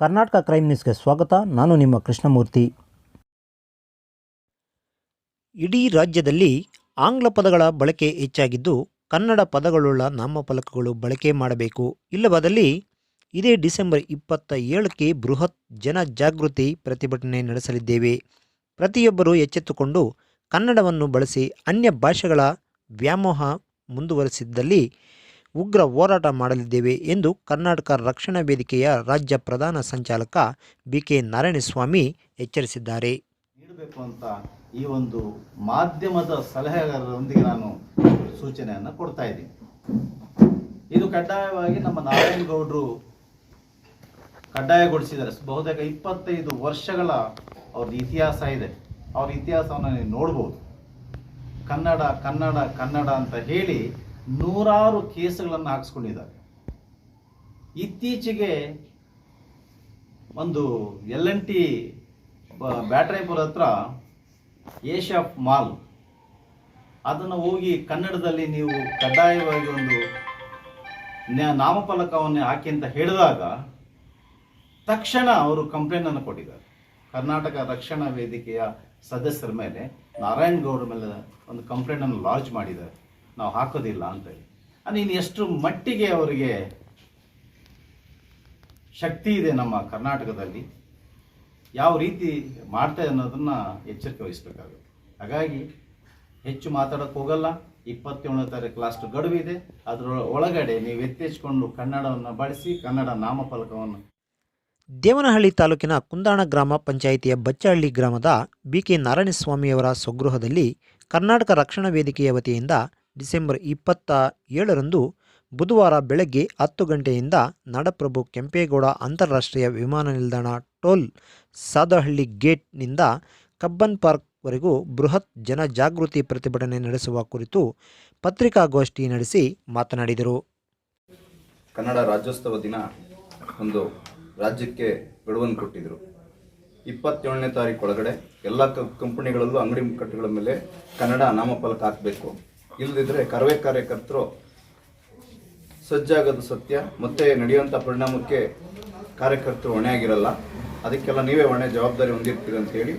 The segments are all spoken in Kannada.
ಕರ್ನಾಟಕ ಕ್ರೈಮ್ ನ್ಯೂಸ್ಗೆ ಸ್ವಾಗತ. ನಾನು ನಿಮ್ಮ ಕೃಷ್ಣಮೂರ್ತಿ. ಇಡೀ ರಾಜ್ಯದಲ್ಲಿ ಆಂಗ್ಲ ಪದಗಳ ಬಳಕೆ ಹೆಚ್ಚಾಗಿದ್ದು ಕನ್ನಡ ಪದಗಳುಳ್ಳ ನಾಮಫಲಕಗಳು ಬಳಕೆ ಮಾಡಬೇಕು. ಇಲ್ಲವಾದಲ್ಲಿ ಇದೇ ಡಿಸೆಂಬರ್ ಇಪ್ಪತ್ತ ಏಳಕ್ಕೆ ಬೃಹತ್ ಜನ ಜಾಗೃತಿ ಪ್ರತಿಭಟನೆ ನಡೆಸಲಿದ್ದೇವೆ. ಪ್ರತಿಯೊಬ್ಬರೂ ಎಚ್ಚೆತ್ತುಕೊಂಡು ಕನ್ನಡವನ್ನು ಬಳಸಿ ಅನ್ಯ ಭಾಷೆಗಳ ವ್ಯಾಮೋಹ ಮುಂದುವರೆಸಿದ್ದಲ್ಲಿ ಉಗ್ರ ಹೋರಾಟ ಮಾಡಲಿದ್ದೇವೆ ಎಂದು ಕರ್ನಾಟಕ ರಕ್ಷಣಾ ವೇದಿಕೆಯ ರಾಜ್ಯ ಪ್ರಧಾನ ಸಂಚಾಲಕ ಬಿ ಕೆ ನಾರಾಯಣಸ್ವಾಮಿ ಎಚ್ಚರಿಸಿದ್ದಾರೆ. ನೀಡಬೇಕು ಅಂತ ಈ ಒಂದು ಮಾಧ್ಯಮದ ಸಲಹೆಗಾರರೊಂದಿಗೆ ನಾನು ಸೂಚನೆಯನ್ನು ಕೊಡ್ತಾ ಇದ್ದೀನಿ. ಇದು ಕಡ್ಡಾಯವಾಗಿ ನಮ್ಮ ನಾರಾಯಣಗೌಡರು ಕಡ್ಡಾಯಗೊಳಿಸಿದ್ದಾರೆ. ಬಹುತೇಕ ಇಪ್ಪತ್ತೈದು ವರ್ಷಗಳ ಅವ್ರದ್ದು ಇತಿಹಾಸ ಇದೆ. ಅವ್ರ ಇತಿಹಾಸವನ್ನು ನೀವು ನೋಡ್ಬೋದು. ಕನ್ನಡ ಕನ್ನಡ ಕನ್ನಡ ಅಂತ ಹೇಳಿ ನೂರಾರು ಕೇಸುಗಳನ್ನು ಹಾಕಿಸ್ಕೊಂಡಿದ್ದಾರೆ. ಇತ್ತೀಚೆಗೆ ಒಂದು ಎಲ್ ಎನ್ ಟಿ ಬ್ಯಾಟ್ರಾಯ್ಪುರ ಹತ್ರ ಏಷ್ಯಾ ಮಾಲ್. ಅದನ್ನು ಹೋಗಿ ಕನ್ನಡದಲ್ಲಿ ನೀವು ಕಡ್ಡಾಯವಾಗಿ ಒಂದು ನಾಮಫಲಕವನ್ನು ಹಾಕಿ ಅಂತ ಹೇಳಿದಾಗ ತಕ್ಷಣ ಅವರು ಕಂಪ್ಲೇಂಟನ್ನು ಕೊಟ್ಟಿದ್ದಾರೆ. ಕರ್ನಾಟಕ ರಕ್ಷಣಾ ವೇದಿಕೆಯ ಸದಸ್ಯರ ಮೇಲೆ ನಾರಾಯಣ್ ಗೌಡ್ರ ಮೇಲೆ ಒಂದು ಕಂಪ್ಲೇಂಟನ್ನು ಲಾಂಚ್ ಮಾಡಿದ್ದಾರೆ. ನಾವು ಹಾಕೋದಿಲ್ಲ ಅಂತೇಳಿ. ಇನ್ನು ಎಷ್ಟು ಮಟ್ಟಿಗೆ ಅವರಿಗೆ ಶಕ್ತಿ ಇದೆ ನಮ್ಮ ಕರ್ನಾಟಕದಲ್ಲಿ, ಯಾವ ರೀತಿ ಮಾಡ್ತಾ ಅನ್ನೋದನ್ನು ಎಚ್ಚರಿಕೆ ವಹಿಸಬೇಕಾಗುತ್ತೆ. ಹಾಗಾಗಿ ಹೆಚ್ಚು ಮಾತಾಡೋಕೆ ಹೋಗಲ್ಲ. ಇಪ್ಪತ್ತೇಳನೇ ತಾರೀಕು ಲಾಸ್ಟ್ ಗಡುವಿದೆ ಅದರ, ಒಳಗಡೆ ನೀವು ಎತ್ತೆಚ್ಕೊಂಡು ಕನ್ನಡವನ್ನು ಬಳಸಿ, ಕನ್ನಡ ನಾಮಫಲಕವನ್ನು. ದೇವನಹಳ್ಳಿ ತಾಲೂಕಿನ ಕುಂದಾಣ ಗ್ರಾಮ ಪಂಚಾಯಿತಿಯ ಬಚ್ಚಹಳ್ಳಿ ಗ್ರಾಮದ ಬಿ ಕೆ ನಾರಾಯಣಸ್ವಾಮಿಯವರ ಸ್ವಗೃಹದಲ್ಲಿ ಕರ್ನಾಟಕ ರಕ್ಷಣಾ ವೇದಿಕೆಯ ವತಿಯಿಂದ ಡಿಸೆಂಬರ್ ಇಪ್ಪತ್ತ ಏಳರಂದು ಬುಧವಾರ ಬೆಳಗ್ಗೆ ಹತ್ತು ಗಂಟೆಯಿಂದ ನಾಡಪ್ರಭು ಕೆಂಪೇಗೌಡ ಅಂತಾರಾಷ್ಟ್ರೀಯ ವಿಮಾನ ನಿಲ್ದಾಣ ಟೋಲ್ ಸಾದಹಳ್ಳಿ ಗೇಟ್ನಿಂದ ಕಬ್ಬನ್ ಪಾರ್ಕ್ವರೆಗೂ ಬೃಹತ್ ಜನ ಜಾಗೃತಿ ಪ್ರತಿಭಟನೆ ನಡೆಸುವ ಕುರಿತು ಪತ್ರಿಕಾಗೋಷ್ಠಿ ನಡೆಸಿ ಮಾತನಾಡಿದರು. ಕನ್ನಡ ರಾಜ್ಯೋತ್ಸವ ದಿನ ಒಂದು ರಾಜ್ಯಕ್ಕೆ ಗಡುವನ್ನು ಕೊಟ್ಟಿದ್ದರು ಇಪ್ಪತ್ತೇಳನೇ ತಾರೀಕು ಒಳಗಡೆ ಎಲ್ಲ ಕಂಪನಿಗಳಲ್ಲೂ ಅಂಗಡಿ ಮುಕ್ಕಟ್ಟುಗಳ ಮೇಲೆ ಕನ್ನಡ ನಾಮಫಲಕ ಹಾಕಬೇಕು. ಇಲ್ಲದಿದ್ದರೆ ಕರವೇ ಕಾರ್ಯಕರ್ತರು ಸಜ್ಜಾಗೋದು ಸತ್ಯ, ಮತ್ತೆ ನಡೆಯುವಂಥ ಪರಿಣಾಮಕ್ಕೆ ಕಾರ್ಯಕರ್ತರು ಹೊಣೆಯಾಗಿರಲ್ಲ. ಅದಕ್ಕೆಲ್ಲ ನೀವೇ ಹೊಣೆ, ಜವಾಬ್ದಾರಿ ಹೊಂದಿರ್ತೀರಿ ಅಂತ ಹೇಳಿ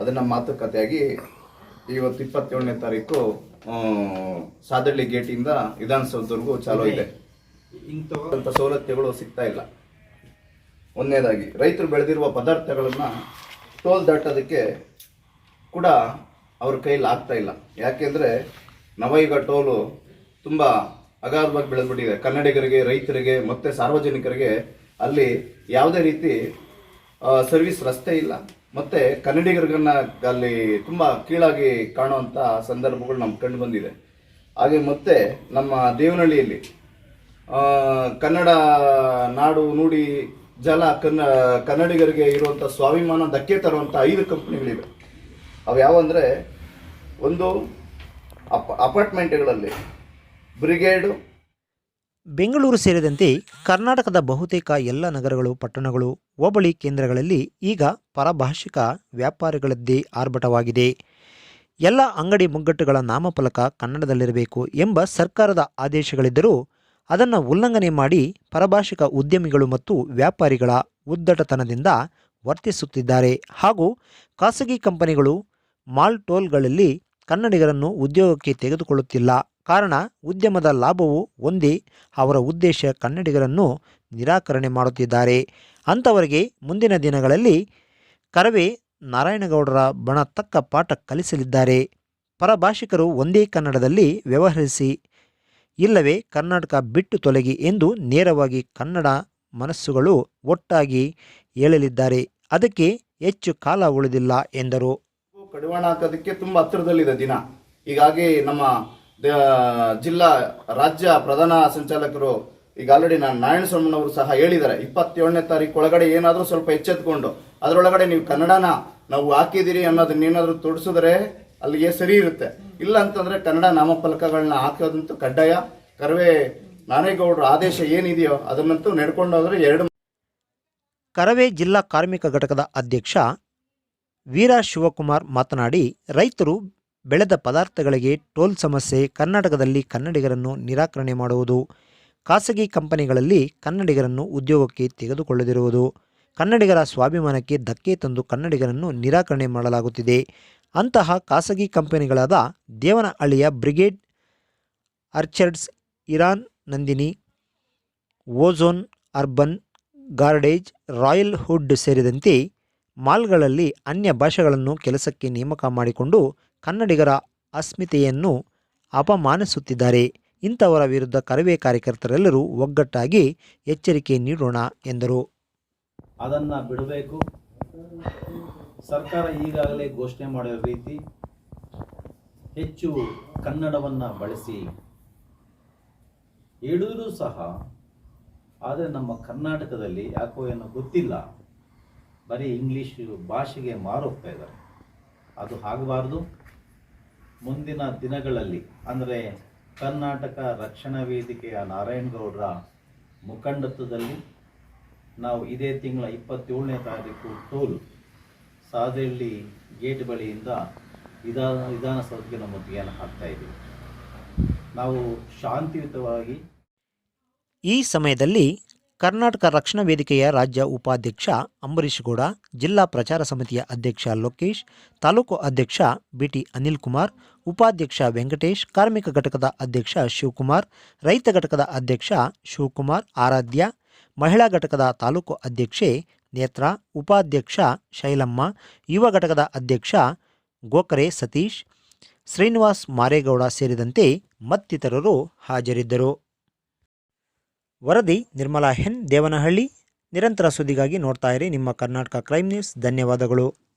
ಅದನ್ನು ಮಾತುಕತೆಯಾಗಿ ಇವತ್ತು ಇಪ್ಪತ್ತೇಳನೇ ತಾರೀಕು ಸಾದಳ್ಳಿ ಗೇಟಿಂದ ವಿಧಾನಸೌಧವರೆಗೂ ಚಾಲೂ ಇದೆ. ಇಂಥ ಸವಲತ್ತುಗಳು ಸಿಗ್ತಾ ಇಲ್ಲ. ಒಂದನೇದಾಗಿ, ರೈತರು ಬೆಳೆದಿರುವ ಪದಾರ್ಥಗಳನ್ನ ಟೋಲ್ ದಾಟೋದಕ್ಕೆ ಕೂಡ ಅವ್ರ ಕೈಲಿ ಆಗ್ತಾ ಇಲ್ಲ. ಯಾಕೆಂದ್ರೆ ನವಯುಗ ಟೋಲು ತುಂಬ ಅಗಾಧವಾಗಿ ಬೆಳೆದ್ಬಿಟ್ಟಿದೆ. ಕನ್ನಡಿಗರಿಗೆ, ರೈತರಿಗೆ, ಮತ್ತೆ ಸಾರ್ವಜನಿಕರಿಗೆ ಅಲ್ಲಿ ಯಾವುದೇ ರೀತಿ ಸರ್ವಿಸ್ ರಸ್ತೆ ಇಲ್ಲ. ಮತ್ತೆ ಕನ್ನಡಿಗರಿಗನ್ನ ಅಲ್ಲಿ ತುಂಬ ಕೀಳಾಗಿ ಕಾಣುವಂತ ಸಂದರ್ಭಗಳು ನಮ್ಗೆ ಕಂಡು ಬಂದಿದೆ. ಹಾಗೆ ಮತ್ತೆ ನಮ್ಮ ದೇವನಹಳ್ಳಿಯಲ್ಲಿ ಕನ್ನಡ ನಾಡು ನುಡಿ ಜಲ ಕನ್ನ, ಕನ್ನಡಿಗರಿಗೆ ಇರುವಂಥ ಸ್ವಾಭಿಮಾನ ಧಕ್ಕೆ ತರುವಂಥ ಐದು ಕಂಪನಿಗಳಿವೆ. ಅವು ಯಾವಂದರೆ ಒಂದು ಅಪ್, ಅಪಾರ್ಟ್ಮೆಂಟ್ಗಳಲ್ಲಿ. ಬ್ರಿಗೇಡು. ಬೆಂಗಳೂರು ಸೇರಿದಂತೆ ಕರ್ನಾಟಕದ ಬಹುತೇಕ ಎಲ್ಲ ನಗರಗಳು, ಪಟ್ಟಣಗಳು, ಹೋಬಳಿ ಕೇಂದ್ರಗಳಲ್ಲಿ ಈಗ ಪರಭಾಷಿಕ ವ್ಯಾಪಾರಿಗಳದ್ದೇ ಆರ್ಭಟವಾಗಿದೆ. ಎಲ್ಲ ಅಂಗಡಿ ಮುಗ್ಗಟ್ಟುಗಳ ನಾಮಫಲಕ ಕನ್ನಡದಲ್ಲಿರಬೇಕು ಎಂಬ ಸರ್ಕಾರದ ಆದೇಶಗಳಿದ್ದರೂ ಅದನ್ನು ಉಲ್ಲಂಘನೆ ಮಾಡಿ ಪರಭಾಷಿಕ ಉದ್ಯಮಿಗಳು ಮತ್ತು ವ್ಯಾಪಾರಿಗಳ ಉದ್ದಟತನದಿಂದ ವರ್ತಿಸುತ್ತಿದ್ದಾರೆ. ಹಾಗೂ ಖಾಸಗಿ ಕಂಪನಿಗಳು ಮಾಲ್ ಟೋಲ್ಗಳಲ್ಲಿ ಕನ್ನಡಿಗರನ್ನು ಉದ್ಯೋಗಕ್ಕೆ ತೆಗೆದುಕೊಳ್ಳುತ್ತಿಲ್ಲ. ಕಾರಣ, ಉದ್ಯಮದ ಲಾಭವು ಒಂದೇ. ಅವರ ಉದ್ದೇಶ ಕನ್ನಡಿಗರನ್ನು ನಿರಾಕರಣೆ ಮಾಡುತ್ತಿದ್ದಾರೆ. ಅಂಥವರಿಗೆ ಮುಂದಿನ ದಿನಗಳಲ್ಲಿ ಕರವೇ ನಾರಾಯಣಗೌಡರ ಬಣ ತಕ್ಕ ಪಾಠ ಕಲಿಸಲಿದ್ದಾರೆ. ಪರಭಾಷಿಕರು ಒಂದೇ ಕನ್ನಡದಲ್ಲಿ ವ್ಯವಹರಿಸಿ, ಇಲ್ಲವೇ ಕರ್ನಾಟಕ ಬಿಟ್ಟು ತೊಲಗಿ ಎಂದು ನೇರವಾಗಿ ಕನ್ನಡ ಮನಸ್ಸುಗಳು ಒಟ್ಟಾಗಿ ಹೇಳಲಿದ್ದಾರೆ. ಅದಕ್ಕೆ ಹೆಚ್ಚು ಕಾಲ ಉಳಿದಿಲ್ಲ ಎಂದರು. ಕಡಿವಾಣ ಹಾಕೋದಕ್ಕೆ ತುಂಬ ಹತ್ತಿರದಲ್ಲಿದೆ ದಿನ. ಹೀಗಾಗಿ ನಮ್ಮ ಜಿಲ್ಲಾ ರಾಜ್ಯ ಪ್ರಧಾನ ಸಂಚಾಲಕರು ಈಗ ಆಲ್ರೆಡಿ ನಾನು ನಾರಾಯಣಸ್ವಾಮಿನವರು ಸಹ ಹೇಳಿದ್ದಾರೆ. ಇಪ್ಪತ್ತೇಳನೇ ತಾರೀಕು ಒಳಗಡೆ ಏನಾದರೂ ಸ್ವಲ್ಪ ಎಚ್ಚೆತ್ಕೊಂಡು, ಅದರೊಳಗಡೆ ನೀವು ಕನ್ನಡನ ನಾವು ಹಾಕಿದ್ದೀರಿ ಅನ್ನೋದನ್ನ ಏನಾದರೂ ತೋರಿಸಿದ್ರೆ ಅಲ್ಲಿಗೆ ಸರಿ ಇರುತ್ತೆ. ಇಲ್ಲ ಅಂತಂದ್ರೆ ಕನ್ನಡ ನಾಮಫಲಕಗಳನ್ನ ಹಾಕೋದಂತೂ ಕಡ್ಡಾಯ. ಕರವೇ ನಾನೇಗೌಡರ ಆದೇಶ ಏನಿದೆಯೋ ಅದನ್ನಂತೂ ನಡ್ಕೊಂಡು ಹೋದ್ರೆ ಎರಡು ಕರವೇ ಜಿಲ್ಲಾ ಕಾರ್ಮಿಕ ಘಟಕದ ಅಧ್ಯಕ್ಷ ವೀರ ಶಿವಕುಮಾರ್ ಮಾತನಾಡಿ, ರೈತರು ಬೆಳೆದ ಪದಾರ್ಥಗಳಿಗೆ ಟೋಲ್ ಸಮಸ್ಯೆ, ಕರ್ನಾಟಕದಲ್ಲಿ ಕನ್ನಡಿಗರನ್ನು ನಿರಾಕರಣೆ ಮಾಡುವುದು, ಖಾಸಗಿ ಕಂಪನಿಗಳಲ್ಲಿ ಕನ್ನಡಿಗರನ್ನು ಉದ್ಯೋಗಕ್ಕೆ ತೆಗೆದುಕೊಳ್ಳದಿರುವುದು, ಕನ್ನಡಿಗರ ಸ್ವಾಭಿಮಾನಕ್ಕೆ ಧಕ್ಕೆ ತಂದು ಕನ್ನಡಿಗರನ್ನು ನಿರಾಕರಣೆ ಮಾಡಲಾಗುತ್ತಿದೆ. ಅಂತಹ ಖಾಸಗಿ ಕಂಪನಿಗಳಾದ ದೇವನಹಳ್ಳಿಯ ಬ್ರಿಗೇಡ್ ಆರ್ಚರ್ಡ್ಸ್ ಇರಾನ್ ನಂದಿನಿ, ಓಝೋನ್ ಅರ್ಬನ್ ಗಾರ್ಡೇಜ್, ರಾಯಲ್ ಹುಡ್ ಸೇರಿದಂತೆ ಮಾಲ್ಗಳಲ್ಲಿ ಅನ್ಯ ಭಾಷೆಗಳನ್ನು ಕೆಲಸಕ್ಕೆ ನೇಮಕ ಮಾಡಿಕೊಂಡು ಕನ್ನಡಿಗರ ಅಸ್ಮಿತೆಯನ್ನು ಅಪಮಾನಿಸುತ್ತಿದ್ದಾರೆ. ಇಂಥವರ ವಿರುದ್ಧ ಕರವೇ ಕಾರ್ಯಕರ್ತರೆಲ್ಲರೂ ಒಗ್ಗಟ್ಟಾಗಿ ಎಚ್ಚರಿಕೆ ನೀಡೋಣ ಎಂದರು. ಅದನ್ನು ಬಿಡಬೇಕು. ಸರ್ಕಾರ ಈಗಾಗಲೇ ಘೋಷಣೆ ಮಾಡಿರೋ ರೀತಿ ಹೆಚ್ಚು ಕನ್ನಡವನ್ನು ಬಳಸಿ. ಹೇಳಿದರೂ ಸಹ, ಆದರೆ ನಮ್ಮ ಕರ್ನಾಟಕದಲ್ಲಿ ಯಾಕೋ ಏನೋ ಗೊತ್ತಿಲ್ಲ. ಬರೀ ಇಂಗ್ಲೀಷ್ ಭಾಷೆಗೆ ಮಾರೋಗ್ತಾ ಇದ್ದಾರೆ. ಅದು ಆಗಬಾರ್ದು ಮುಂದಿನ ದಿನಗಳಲ್ಲಿ, ಅಂದರೆ ಕರ್ನಾಟಕ ರಕ್ಷಣಾ ವೇದಿಕೆಯ ನಾರಾಯಣಗೌಡರ ಮುಖಂಡತ್ವದಲ್ಲಿ ನಾವು ಇದೇ ತಿಂಗಳ ಇಪ್ಪತ್ತೇಳನೇ ತಾರೀಕು ಟೋಲ್ ಸಾದಳ್ಳಿ ಗೇಟ್ ಬಳಿಯಿಂದ ವಿಧಾನ ವಿಧಾನಸೌಧಕ್ಕೆ ನಮ್ಮ ಹಾಕ್ತಾ ಇದ್ದೀವಿ. ನಾವು ಶಾಂತಿಯುತವಾಗಿ ಈ ಸಮಯದಲ್ಲಿ ಕರ್ನಾಟಕ ರಕ್ಷಣಾ ವೇದಿಕೆಯ ರಾಜ್ಯ ಉಪಾಧ್ಯಕ್ಷ ಅಂಬರೀಶ್ ಗೌಡ, ಜಿಲ್ಲಾ ಪ್ರಚಾರ ಸಮಿತಿಯ ಅಧ್ಯಕ್ಷ ಲೋಕೇಶ್, ತಾಲೂಕು ಅಧ್ಯಕ್ಷ ಬಿಟಿ ಅನಿಲ್ ಕುಮಾರ್, ಉಪಾಧ್ಯಕ್ಷ ವೆಂಕಟೇಶ್, ಕಾರ್ಮಿಕ ಘಟಕದ ಅಧ್ಯಕ್ಷ ಶಿವಕುಮಾರ್, ರೈತ ಘಟಕದ ಅಧ್ಯಕ್ಷ ಶಿವಕುಮಾರ್, ಆರಾಧ್ಯ, ಮಹಿಳಾ ಘಟಕದ ತಾಲೂಕು ಅಧ್ಯಕ್ಷೆ ನೇತ್ರ, ಉಪಾಧ್ಯಕ್ಷ ಶೈಲಮ್ಮ, ಯುವ ಘಟಕದ ಅಧ್ಯಕ್ಷ ಗೋಕರೆ ಸತೀಶ್, ಶ್ರೀನಿವಾಸ್ ಮಾರೇಗೌಡ ಸೇರಿದಂತೆ ಮತ್ತಿತರರು ಹಾಜರಿದ್ದರು. ವರದಿ ನಿರ್ಮಲಾ ಹೆನ್ ದೇವನಹಳ್ಳಿ. ನಿರಂತರ ಸುದ್ದಿಗಾಗಿ ನೋಡ್ತಾ ಇರಿ. ನಿಮ್ಮ ಕರ್ನಾಟಕ ಕ್ರೈಮ್ ನ್ಯೂಸ್. ಧನ್ಯವಾದಗಳು.